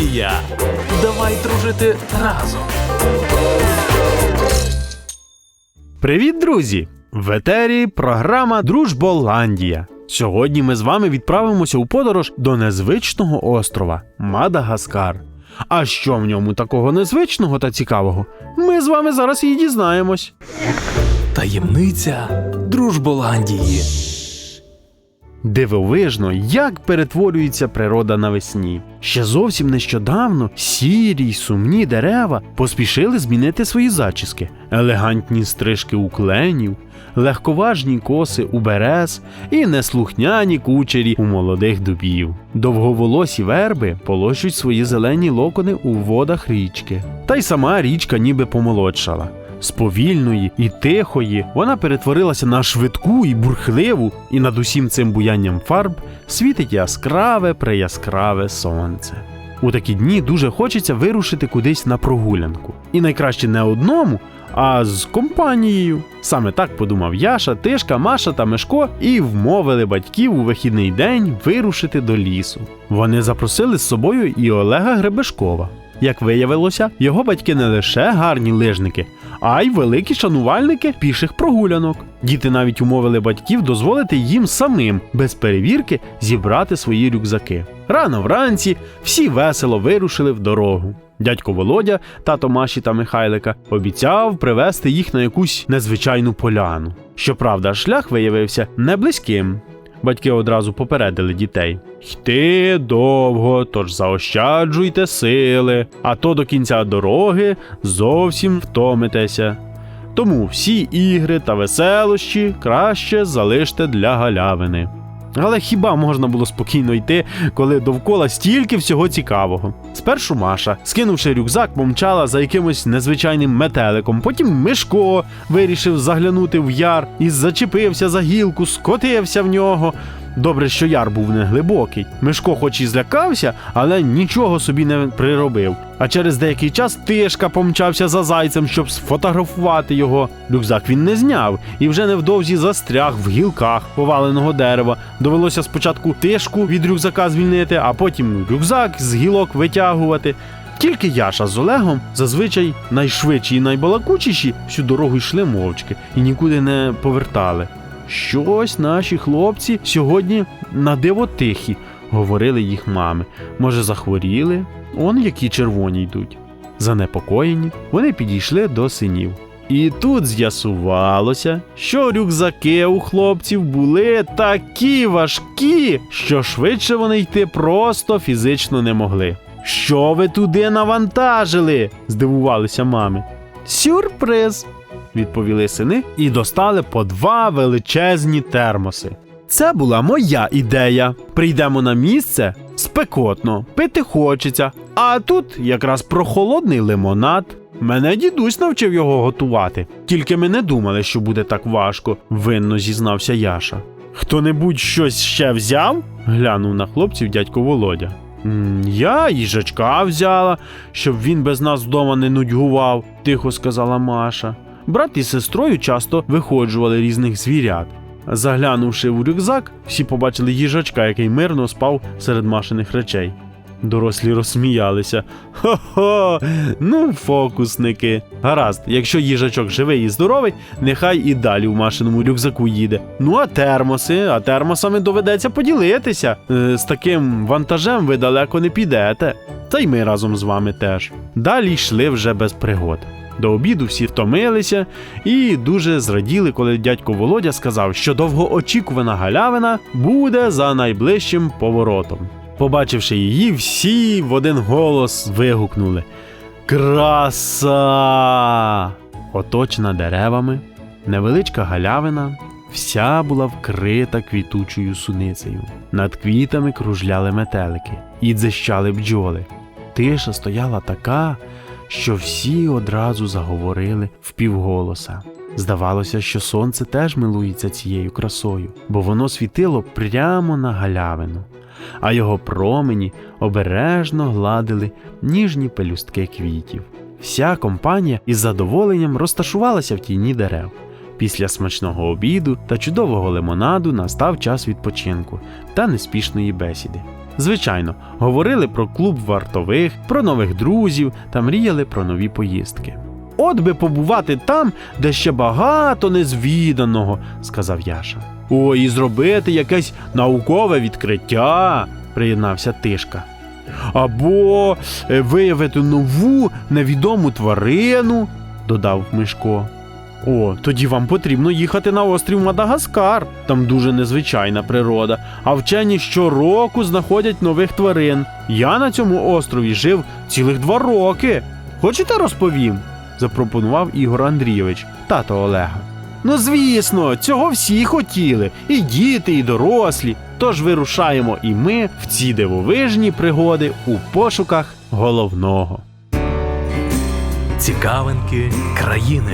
Дружболандія! Давай дружити разом! Привіт, друзі! В етері програма Дружболандія. Сьогодні ми з вами відправимося у подорож до незвичного острова Мадагаскар. А що в ньому такого незвичного та цікавого? Ми з вами зараз і дізнаємось. Таємниця Дружболандії. Дивовижно, як перетворюється природа навесні. Ще зовсім нещодавно сірі й сумні дерева поспішили змінити свої зачіски, елегантні стрижки у кленів, легковажні коси у берез і неслухняні кучері у молодих дубів. Довговолосі верби полощуть свої зелені локони у водах річки. Та й сама річка ніби помолодшала. З повільної і тихої вона перетворилася на швидку і бурхливу, і над усім цим буянням фарб світить яскраве преяскраве сонце. У такі дні дуже хочеться вирушити кудись на прогулянку. І найкраще не одному, а з компанією. Саме так подумав Яша, Тишка, Маша та Мишко і вмовили батьків у вихідний день вирушити до лісу. Вони запросили з собою і Олега Гребешкова. Як виявилося, його батьки не лише гарні лижники, а й великі шанувальники піших прогулянок. Діти навіть умовили батьків дозволити їм самим без перевірки зібрати свої рюкзаки. Рано вранці всі весело вирушили в дорогу. Дядько Володя, тато Маші та Михайлика, обіцяв привезти їх на якусь незвичайну поляну. Щоправда, шлях виявився не близьким. Батьки одразу попередили дітей: йти довго, тож заощаджуйте сили, а то до кінця дороги зовсім втомитеся. Тому всі ігри та веселощі краще залиште для галявини. Але хіба можна було спокійно йти, коли довкола стільки всього цікавого? Спершу Маша, скинувши рюкзак, помчала за якимось незвичайним метеликом. Потім Мишко вирішив заглянути в яр і зачепився за гілку, скотився в нього. Добре, що яр був не глибокий. Мишко, хоч і злякався, але нічого собі не приробив. А через деякий час тишка помчався за зайцем, щоб сфотографувати його. Рюкзак він не зняв і вже невдовзі застряг в гілках поваленого дерева. Довелося спочатку тишку від рюкзака звільнити, а потім рюкзак з гілок витягувати. Тільки Яша з Олегом, зазвичай найшвидші і найбалакучіші, всю дорогу йшли мовчки і нікуди не повертали. Щось наші хлопці сьогодні на диво тихі, говорили їх мами. Може, захворіли? Он які червоні йдуть. Занепокоєні, вони підійшли до синів. І тут з'ясувалося, що рюкзаки у хлопців були такі важкі, що швидше вони йти просто фізично не могли. Що ви туди навантажили? здивувалися мами. Сюрприз! Відповіли сини і достали по два величезні термоси. Це була моя ідея. Прийдемо на місце спекотно, пити хочеться, а тут якраз прохолодний лимонад. Мене дідусь навчив його готувати. Тільки ми не думали, що буде так важко, винно зізнався Яша. Хто-небудь щось ще взяв? глянув на хлопців дядько Володя. Я їжачка взяла, щоб він без нас вдома не нудьгував, тихо сказала Маша. Брат із сестрою часто виходжували різних звірят. Заглянувши в рюкзак, всі побачили їжачка, який мирно спав серед машиних речей. Дорослі розсміялися. Хо-хо, ну фокусники. Гаразд, якщо їжачок живий і здоровий, нехай і далі в машиному рюкзаку їде. Ну а термоси, а термосами доведеться поділитися. Е, з таким вантажем ви далеко не підете. Та й ми разом з вами теж. Далі йшли вже без пригод. До обіду всі втомилися і дуже зраділи, коли дядько Володя сказав, що довгоочікувана галявина буде за найближчим поворотом. Побачивши її, всі в один голос вигукнули: Краса! Оточена деревами, невеличка галявина, вся була вкрита квітучою суницею. Над квітами кружляли метелики і дзищали бджоли. Тиша стояла така, що всі одразу заговорили впівголоса. Здавалося, що сонце теж милується цією красою, бо воно світило прямо на галявину, а його промені обережно гладили ніжні пелюстки квітів. Вся компанія із задоволенням розташувалася в тіні дерев. Після смачного обіду та чудового лимонаду настав час відпочинку та неспішної бесіди. Звичайно, говорили про клуб вартових, про нових друзів та мріяли про нові поїздки. От би побувати там, де ще багато незвіданого, сказав Яша. О, і зробити якесь наукове відкриття, приєднався Тишка. Або е, виявити нову невідому тварину, додав Мишко. О, тоді вам потрібно їхати на острів Мадагаскар. Там дуже незвичайна природа. А вчені щороку знаходять нових тварин. Я на цьому острові жив цілих два роки. Хочете розповім? запропонував Ігор Андрійович, тато Олега. Ну, звісно, цього всі хотіли, і діти, і дорослі. Тож вирушаємо і ми в ці дивовижні пригоди у пошуках головного. Цікавинки країни.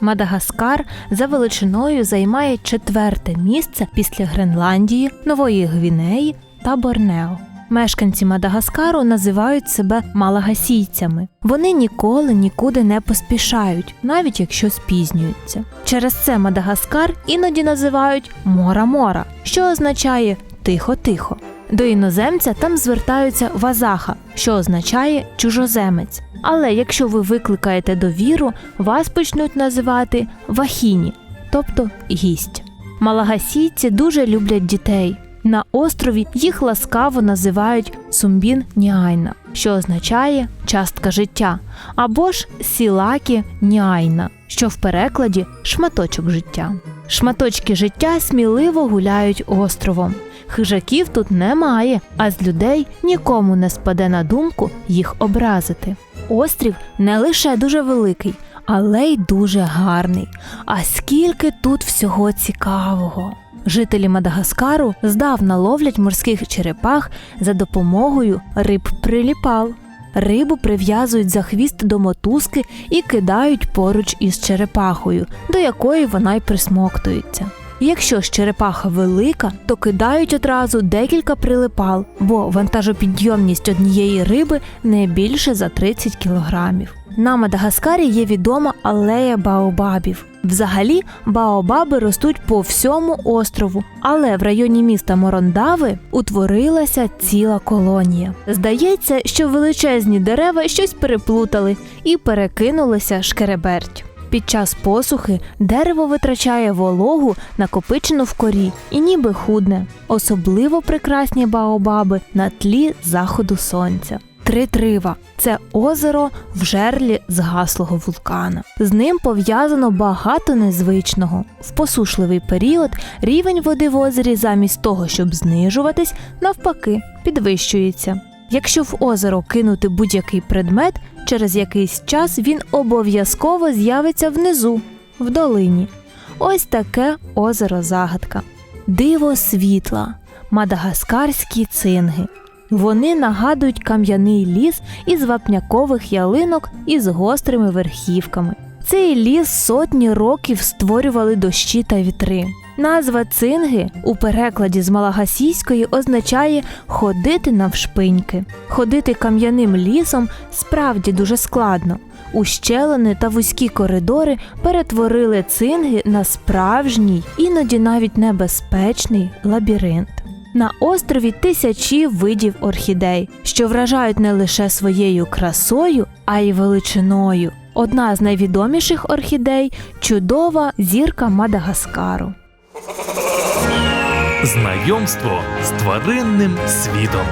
Мадагаскар за величиною займає четверте місце після Гренландії, Нової Гвінеї та Борнео. Мешканці Мадагаскару називають себе малагасійцями. Вони ніколи нікуди не поспішають, навіть якщо спізнюються. Через це Мадагаскар іноді називають Мора-Мора, що означає тихо-тихо. До іноземця там звертаються вазаха, що означає чужоземець. Але якщо ви викликаєте довіру, вас почнуть називати вахіні, тобто гість. Малагасійці дуже люблять дітей. На острові їх ласкаво називають Сумбін Ніайна, що означає частка життя, або ж Сілакі Ніайна, що в перекладі шматочок життя. Шматочки життя сміливо гуляють островом. Хижаків тут немає, а з людей нікому не спаде на думку їх образити. Острів не лише дуже великий, але й дуже гарний. А скільки тут всього цікавого! Жителі Мадагаскару здавна ловлять морських черепах за допомогою риб приліпал. Рибу прив'язують за хвіст до мотузки і кидають поруч із черепахою, до якої вона й присмоктується. Якщо ж черепаха велика, то кидають одразу декілька прилипал, бо вантажопідйомність однієї риби не більше за 30 кілограмів. На Мадагаскарі є відома алея баобабів. Взагалі, баобаби ростуть по всьому острову, але в районі міста Морондави утворилася ціла колонія. Здається, що величезні дерева щось переплутали і перекинулися шкереберть. Під час посухи дерево витрачає вологу, накопичену в корі, і ніби худне. Особливо прекрасні баобаби на тлі заходу сонця. Тритрива це озеро в жерлі згаслого вулкана. З ним пов'язано багато незвичного. В посушливий період рівень води в озері замість того, щоб знижуватись, навпаки, підвищується. Якщо в озеро кинути будь-який предмет, через якийсь час він обов'язково з'явиться внизу, в долині. Ось таке озеро загадка. Диво світла, мадагаскарські цинги. Вони нагадують кам'яний ліс із вапнякових ялинок із гострими верхівками. Цей ліс сотні років створювали дощі та вітри. Назва цинги у перекладі з малагасійської означає ходити навшпиньки. Ходити кам'яним лісом справді дуже складно. Ущелини та вузькі коридори перетворили цинги на справжній, іноді навіть небезпечний лабіринт. На острові тисячі видів орхідей, що вражають не лише своєю красою, а й величиною. Одна з найвідоміших орхідей чудова зірка Мадагаскару. Знайомство з тваринним світом.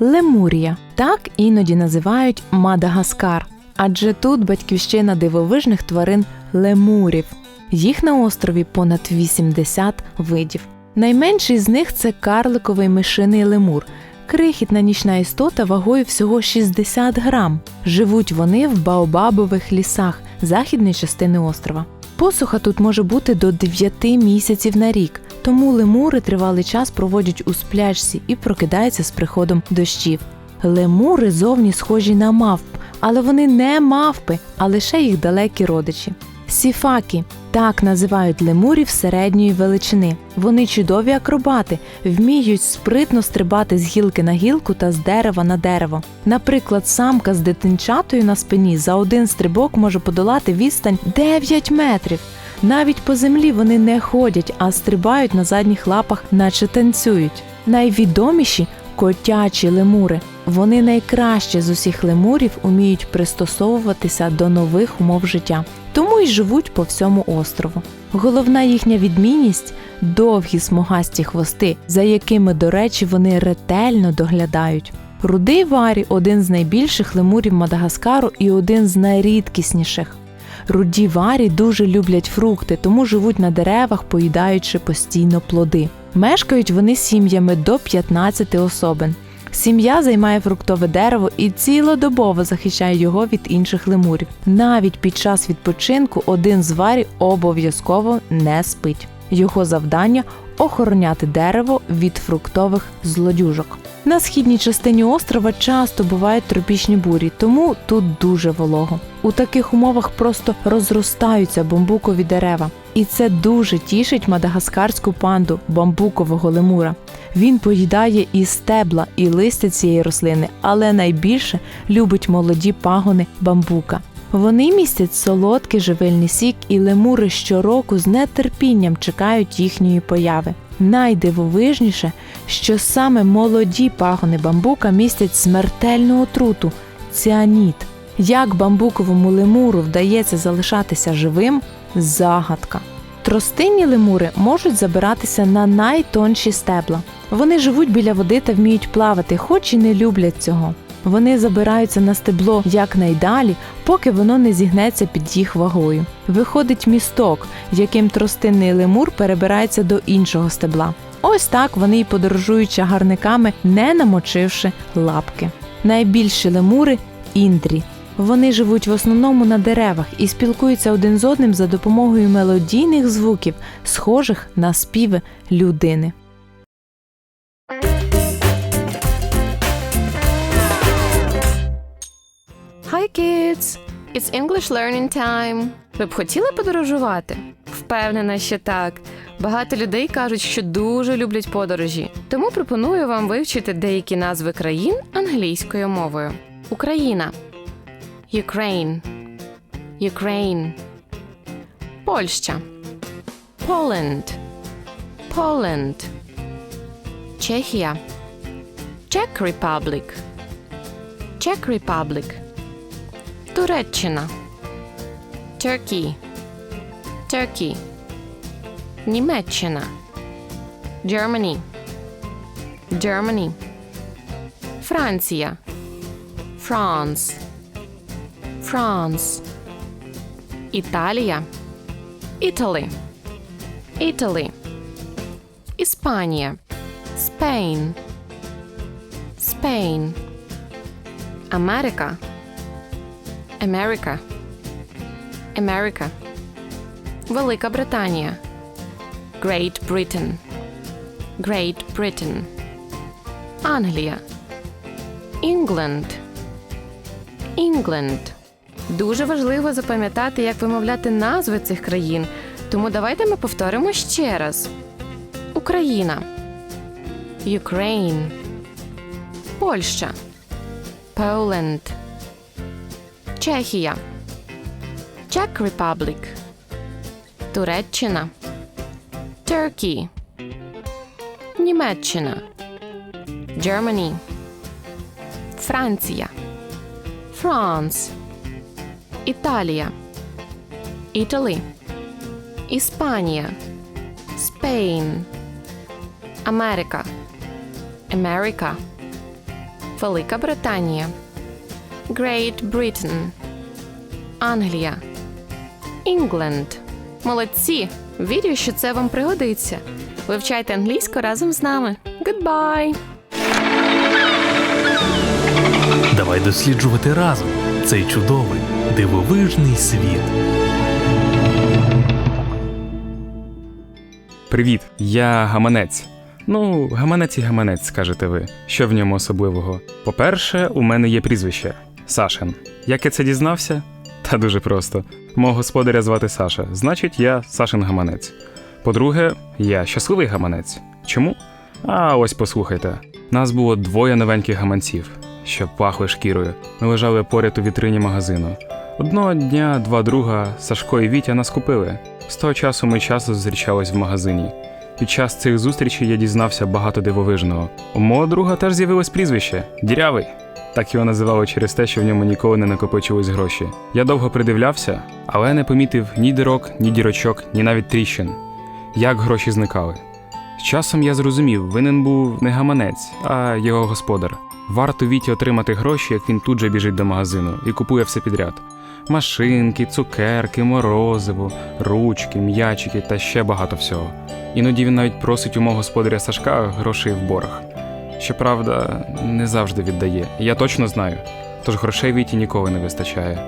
Лемурія так іноді називають Мадагаскар, адже тут батьківщина дивовижних тварин лемурів. Їх на острові понад 80 видів. Найменший з них це карликовий мишиний лемур, крихітна нічна істота вагою всього 60 грам. Живуть вони в баобабових лісах західної частини острова. Посуха тут може бути до 9 місяців на рік, тому лемури тривалий час проводять у сплячці і прокидаються з приходом дощів. Лемури зовні схожі на мавп, але вони не мавпи, а лише їх далекі родичі. Сіфакі так називають лемурів середньої величини. Вони чудові акробати, вміють спритно стрибати з гілки на гілку та з дерева на дерево. Наприклад, самка з дитинчатою на спині за один стрибок може подолати відстань 9 метрів. Навіть по землі вони не ходять, а стрибають на задніх лапах, наче танцюють. Найвідоміші котячі лемури. Вони найкраще з усіх лемурів уміють пристосовуватися до нових умов життя, тому й живуть по всьому острову. Головна їхня відмінність довгі смугасті хвости, за якими, до речі, вони ретельно доглядають. Рудий варі один з найбільших лемурів Мадагаскару і один з найрідкісніших. Руді варі дуже люблять фрукти, тому живуть на деревах, поїдаючи постійно плоди. Мешкають вони сім'ями до 15 особин. Сім'я займає фруктове дерево і цілодобово захищає його від інших лемурів. Навіть під час відпочинку один з варі обов'язково не спить. Його завдання охороняти дерево від фруктових злодюжок. На східній частині острова часто бувають тропічні бурі, тому тут дуже волого. У таких умовах просто розростаються бамбукові дерева, і це дуже тішить мадагаскарську панду бамбукового лемура. Він поїдає і стебла, і листя цієї рослини, але найбільше любить молоді пагони бамбука. Вони містять солодкий живильний сік, і лемури щороку з нетерпінням чекають їхньої появи. Найдивовижніше, що саме молоді пагони бамбука містять смертельну отруту ціаніт. Як бамбуковому лемуру вдається залишатися живим загадка. Тростинні лемури можуть забиратися на найтонші стебла. Вони живуть біля води та вміють плавати, хоч і не люблять цього. Вони забираються на стебло якнайдалі, поки воно не зігнеться під їх вагою. Виходить місток, яким тростинний лемур перебирається до іншого стебла. Ось так вони й подорожують чагарниками, не намочивши лапки. Найбільші лемури індрі. Вони живуть в основному на деревах і спілкуються один з одним за допомогою мелодійних звуків, схожих на співи людини. Kids! It's English learning time. Ви б хотіли подорожувати? Впевнена, що так. Багато людей кажуть, що дуже люблять подорожі. Тому пропоную вам вивчити деякі назви країн англійською мовою. Україна. Ukraine. Ukraine. Польща. Poland. Poland. Чехія. Czech Republic. Czech Republic. Туреччина. Turkey. Turkey. Німеччина. Germany. Germany. Франція. France. France. Італія. Italy. Italy. Іспанія. Spain. Spain. Америка. America. America. Велика Британія. Great Britain. Great Britain. Англія. England. England. Дуже важливо запам'ятати, як вимовляти назви цих країн. Тому давайте ми повторимо ще раз: Україна. Ukraine. Польща. Poland. Чехія. Czech Republic. Туреччина. Turkey. Німеччина. Germany. Франція. France. Італія. Italy. Іспанія. Spain. Америка. America. Велика Британія. Great Britain. Англія. England. Молодці! Вірю, що це вам пригодиться. Вивчайте англійську разом з нами. Goodbye! Давай досліджувати разом цей чудовий дивовижний світ. Привіт, я гаманець. Ну, гаманець і гаманець, скажете ви. Що в ньому особливого? По-перше, у мене є прізвище Сашин. Як я це дізнався? Та дуже просто. Мого господаря звати Саша, значить, я Сашин гаманець. По-друге, я щасливий гаманець. Чому? А ось послухайте. Нас було двоє новеньких гаманців, що пахли шкірою. Ми лежали поряд у вітрині магазину. Одного дня два друга Сашко і Вітя нас купили. З того часу ми часто зустрічались в магазині. Під час цих зустрічей я дізнався багато дивовижного. У мого друга теж з'явилось прізвище Дірявий. Так його називали через те, що в ньому ніколи не накопичились гроші. Я довго придивлявся, але не помітив ні дирок, ні дірочок, ні навіть тріщин. Як гроші зникали. З часом я зрозумів, винен був не гаманець, а його господар. Варто Віті отримати гроші, як він тут же біжить до магазину і купує все підряд: машинки, цукерки, морозиво, ручки, м'ячики та ще багато всього. Іноді він навіть просить у мого господаря Сашка грошей в борг. Щоправда, не завжди віддає. Я точно знаю. Тож грошей Віті ніколи не вистачає.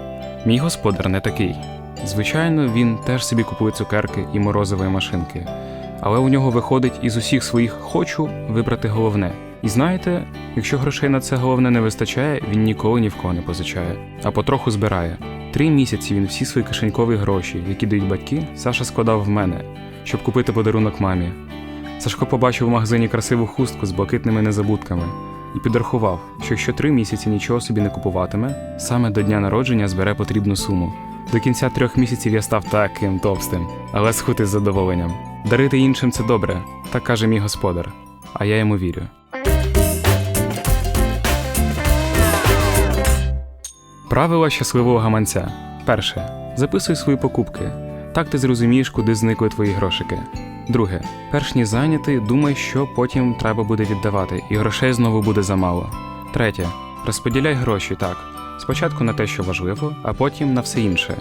Мій господар не такий. Звичайно, він теж собі купує цукерки і морозові машинки. Але у нього виходить із усіх своїх хочу вибрати головне. І знаєте, якщо грошей на це головне не вистачає, він ніколи ні в кого не позичає, а потроху збирає. Три місяці він всі свої кишенькові гроші, які дають батьки, Саша складав в мене, щоб купити подарунок мамі. Сашко побачив у магазині красиву хустку з блакитними незабудками і підрахував, що якщо три місяці нічого собі не купуватиме, саме до дня народження збере потрібну суму. До кінця трьох місяців я став таким товстим, але схуд із задоволенням. Дарити іншим це добре, так каже мій господар, а я йому вірю. Правила щасливого гаманця. Перше. Записуй свої покупки. Так ти зрозумієш, куди зникли твої грошики. Друге. Перш ніж зайняти, думай, що потім треба буде віддавати, і грошей знову буде замало. Третє. Розподіляй гроші так. Спочатку на те, що важливо, а потім на все інше.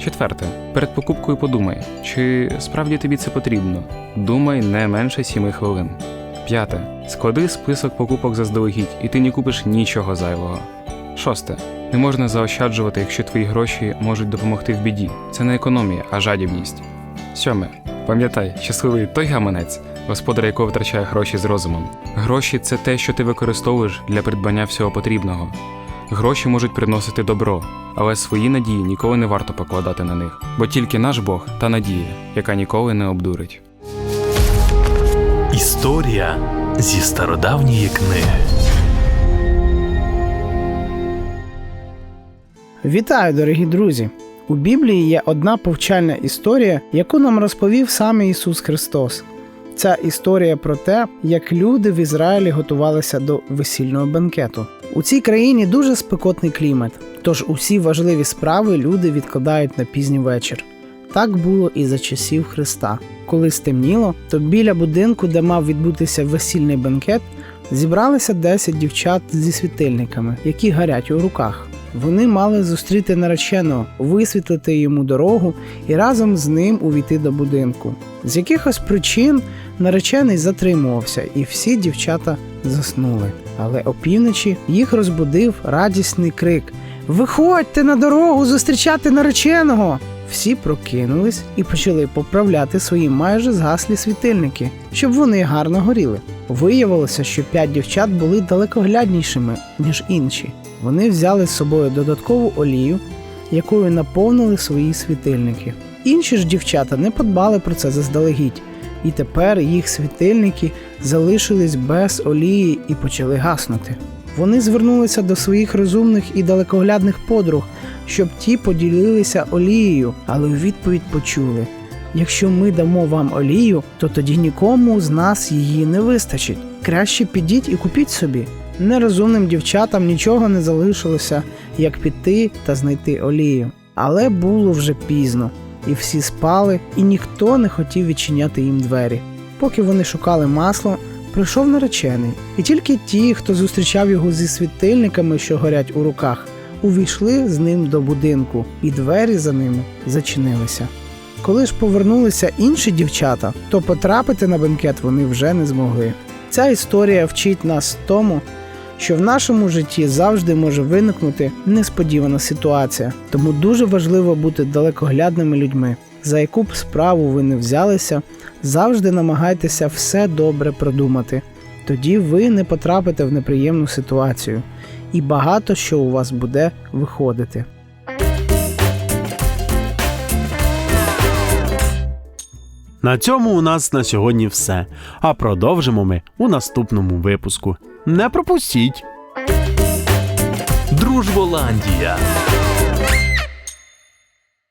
Четверте. Перед покупкою подумай, чи справді тобі це потрібно. Думай не менше 7 хвилин. П'яте. Склади список покупок заздалегідь, і ти не купиш нічого зайвого. Шосте. Не можна заощаджувати, якщо твої гроші можуть допомогти в біді. Це не економія, а жадібність. Сьоме. Пам'ятай, щасливий той гаманець, господар якого витрачає гроші з розумом. Гроші це те, що ти використовуєш для придбання всього потрібного. Гроші можуть приносити добро, але свої надії ніколи не варто покладати на них, бо тільки наш Бог та надія, яка ніколи не обдурить. Історія зі стародавньої книги. Вітаю, дорогі друзі! У Біблії є одна повчальна історія, яку нам розповів сам Ісус Христос. Ця історія про те, як люди в Ізраїлі готувалися до весільного бенкету. У цій країні дуже спекотний клімат, тож усі важливі справи люди відкладають на пізній вечір. Так було і за часів Христа. Коли стемніло, то біля будинку, де мав відбутися весільний бенкет, зібралися 10 дівчат зі світильниками, які гарять у руках. Вони мали зустріти нареченого, висвітлити йому дорогу і разом з ним увійти до будинку. З якихось причин наречений затримувався, і всі дівчата заснули. Але опівночі їх розбудив радісний крик: Виходьте на дорогу зустрічати нареченого! Всі прокинулись і почали поправляти свої майже згаслі світильники, щоб вони гарно горіли. Виявилося, що п'ять дівчат були далекогляднішими, ніж інші. Вони взяли з собою додаткову олію, якою наповнили свої світильники. Інші ж дівчата не подбали про це заздалегідь, і тепер їх світильники залишились без олії і почали гаснути. Вони звернулися до своїх розумних і далекоглядних подруг, щоб ті поділилися олією, але у відповідь почули: якщо ми дамо вам олію, то тоді нікому з нас її не вистачить. Краще підіть і купіть собі. Нерозумним дівчатам нічого не залишилося, як піти та знайти олію. Але було вже пізно, і всі спали, і ніхто не хотів відчиняти їм двері. Поки вони шукали масло, прийшов наречений, і тільки ті, хто зустрічав його зі світильниками, що горять у руках, увійшли з ним до будинку, і двері за ними зачинилися. Коли ж повернулися інші дівчата, то потрапити на бенкет вони вже не змогли. Ця історія вчить нас тому, що в нашому житті завжди може виникнути несподівана ситуація, тому дуже важливо бути далекоглядними людьми. За яку б справу ви не взялися, завжди намагайтеся все добре продумати. Тоді ви не потрапите в неприємну ситуацію, і багато що у вас буде виходити. На цьому у нас на сьогодні все. А продовжимо ми у наступному випуску. Не пропустіть! Дружболандія.